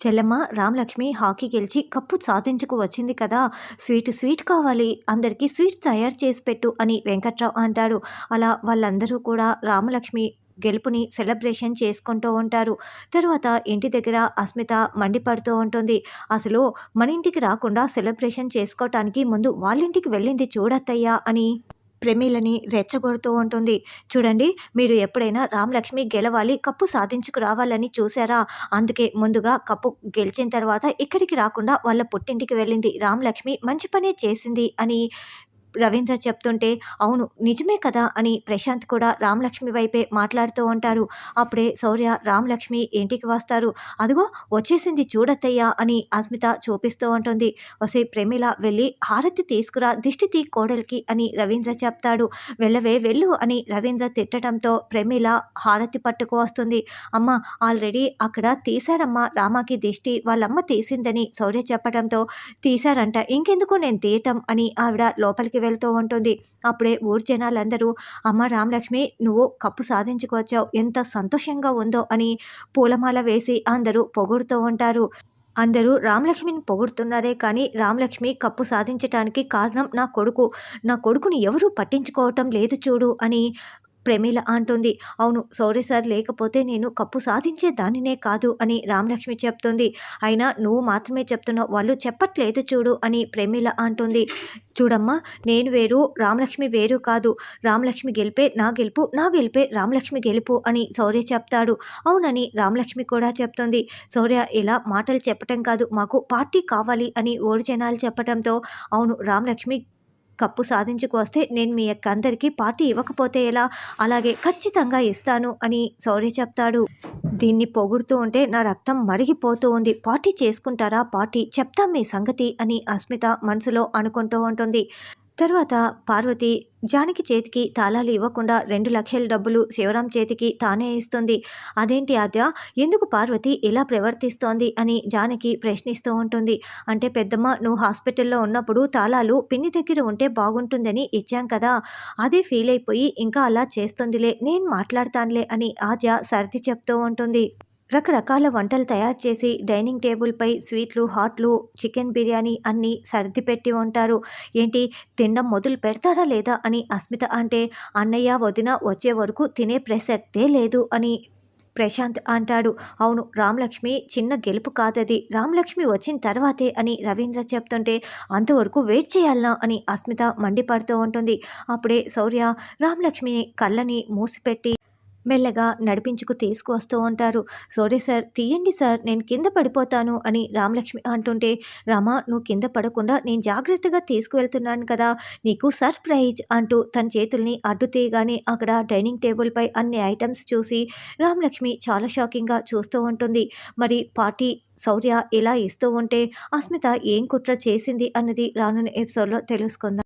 చెల్లమ్మ Ramalakshmi hockey గెలిచి cup సాధించుకు వచ్చింది కదా. స్వీట్ స్వీట్ కావాలి. అందరికీ స్వీట్ తయారు చేసి పెట్టు అని వెంకట్రావు అంటాడు. అలా వాళ్ళందరూ కూడా రామలక్ష్మి గెలుపుని సెలబ్రేషన్ చేసుకుంటూ ఉంటారు. తర్వాత ఇంటి దగ్గర అస్మిత మండిపడుతూ ఉంటుంది. అసలు మన ఇంటికి రాకుండా సెలబ్రేషన్ చేసుకోవటానికి ముందు వాళ్ళ ఇంటికి వెళ్ళింది చూడత్తయ్యా అని. ప్రమీలని రెచ్చగొడుతూ ఉంటుంది. చూడండి మీరు ఎప్పుడైనా రామలక్ష్మి గెలవాలి కప్పు సాధించుకు రావాలని చూసారా అందుకే ముందుగా కప్పు గెలిచిన తర్వాత ఇక్కడికి రాకుండా వాళ్ళ పుట్టింటికి వెళ్ళింది రామలక్ష్మి మంచి పనే చేసింది అని రవీంద్ర చెప్తుంటే అవును నిజమే కదా అని ప్రశాంత్ కూడా రామలక్ష్మి వైపే మాట్లాడుతూ ఉంటారు. అప్పుడే శౌర్య రామలక్ష్మి ఇంటికి వస్తారు? అదిగో వచ్చేసింది చూడత్తయ్యా అని అస్మిత చూపిస్తూ ఉంటుంది. వసే ప్రేమిల వెళ్ళి హారతి తీసుకురా దిష్టి తీ కోడలికి అని రవీంద్ర చెప్తాడు. వెళ్ళవే వెళ్ళు అని రవీంద్ర తిట్టడంతో ప్రమిల హారతి పట్టుకు వస్తుంది. అమ్మ ఆల్రెడీ అక్కడ తీశారమ్మా రామాకి దిష్టి వాళ్ళమ్మ తీసిందని శౌర్య చెప్పడంతో తీశారంట ఇంకెందుకు నేను తీయటం అని ఆవిడ లోపలికి వెళ్తూ ఉంటుంది. అప్పుడే ఊరు జనాలందరూ అమ్మ రామలక్ష్మి నువ్వు కప్పు సాధించుకొచ్చావు ఎంత సంతోషంగా ఉందో అని పూలమాల వేసి అందరూ పొగుడుతూ ఉంటారు. అందరూ రామలక్ష్మిని పొగుడుతున్నారే కానీ రామలక్ష్మి కప్పు సాధించటానికి కారణం నా కొడుకు. నా కొడుకుని ఎవరూ పట్టించుకోవటం లేదు చూడు అని ప్రమీల అంటుంది. అవును సౌరి సార్ లేకపోతే నేను కప్పు సాధించే దానినే కాదు అని రామలక్ష్మి చెప్తుంది. అయినా నువ్వు మాత్రమే చెప్తున్నావు వాళ్ళు చెప్పట్లేదు చూడు అని ప్రమీల అంటుంది. చూడమ్మా నేను వేరు రామలక్ష్మి వేరు కాదు. రామలక్ష్మి గెలిపే నా గెలుపు నా గెలిపే రామలక్ష్మి గెలుపు అని సౌర్య చెప్తాడు. అవునని రామలక్ష్మి కూడా చెప్తుంది. సౌర్య ఇలా మాటలు చెప్పటం కాదు మాకు పార్టీ కావాలి అని ఓడి జనాలు చెప్పడంతో అవును రామలక్ష్మి కప్పు సాధించుకొస్తే నేను మీ యొక్క అందరికీ పార్టీ ఇవ్వకపోతే ఎలా? అలాగే ఖచ్చితంగా ఇస్తాను అని సౌర్య చెప్తాడు. దీన్ని పొగుడుతూ ఉంటే నా రక్తం మరిగిపోతూ ఉంది. పార్టీ చేసుకుంటారా? పార్టీ చెప్తాం మీ సంగతి అని అస్మిత మనసులో అనుకుంటూ ఉంటుంది. తర్వాత పార్వతి జానకి చేతికి తాళాలు ఇవ్వకుండా రెండు లక్షల డబ్బులు శివరాం చేతికి తానే ఇస్తుంది. అదేంటి ఆద్య? ఎందుకు పార్వతి ఇలా ప్రవర్తిస్తోంది అని జానకి ప్రశ్నిస్తూ ఉంటుంది. అంటే పెద్దమ్మ నువ్వు హాస్పిటల్లో ఉన్నప్పుడు తాళాలు పిన్ని దగ్గర ఉంటే బాగుంటుందని ఇచ్చాం కదా. అదే ఫీల్ అయిపోయి ఇంకా అలా చేస్తుందిలే నేను మాట్లాడతానులే అని ఆద్య సర్ది చెప్తూ ఉంటుంది. రకరకాల వంటలు తయారు చేసి డైనింగ్ టేబుల్పై స్వీట్లు హాట్లు చికెన్ బిర్యానీ అన్నీ సర్ది పెట్టి ఉంటారు. ఏంటి? తినడం మొదలు పెడతారా లేదా అని అస్మిత అంటే అన్నయ్య వదిన వచ్చే వరకు తినే ప్రసక్తే లేదు అని ప్రశాంత్ అంటాడు. అవును రామలక్ష్మి చిన్న గెలుపు కాదది. రామలక్ష్మి వచ్చిన తర్వాతే అని రవీంద్ర చెప్తుంటే అంతవరకు వెయిట్ చేయాలనా అని అస్మిత మండిపడుతూ ఉంటుంది. అప్పుడే శౌర్య రామలక్ష్మి కళ్ళని మూసిపెట్టి మెల్లగా నడిపించుకు తీసుకువస్తూ ఉంటారు. సోరే సార్ తీయండి సార్ నేను కింద పడిపోతాను అని రామలక్ష్మి అంటుంటే రామా నువ్వు కింద పడకుండా నేను జాగ్రత్తగా తీసుకువెళ్తున్నాను కదా నీకు సర్ప్రైజ్ అంటూ తన చేతుల్ని అడ్డు తీయగానే అక్కడ డైనింగ్ టేబుల్పై అన్ని ఐటమ్స్ చూసి రామలక్ష్మి చాలా షాకింగ్గా చూస్తూ ఉంటుంది. మరి పార్టీ శౌర్య ఇలా ఇస్తూ ఉంటే అస్మిత ఏం కుట్ర చేసింది? అన్నది రానున్న ఎపిసోడ్లో తెలుసుకుందాం.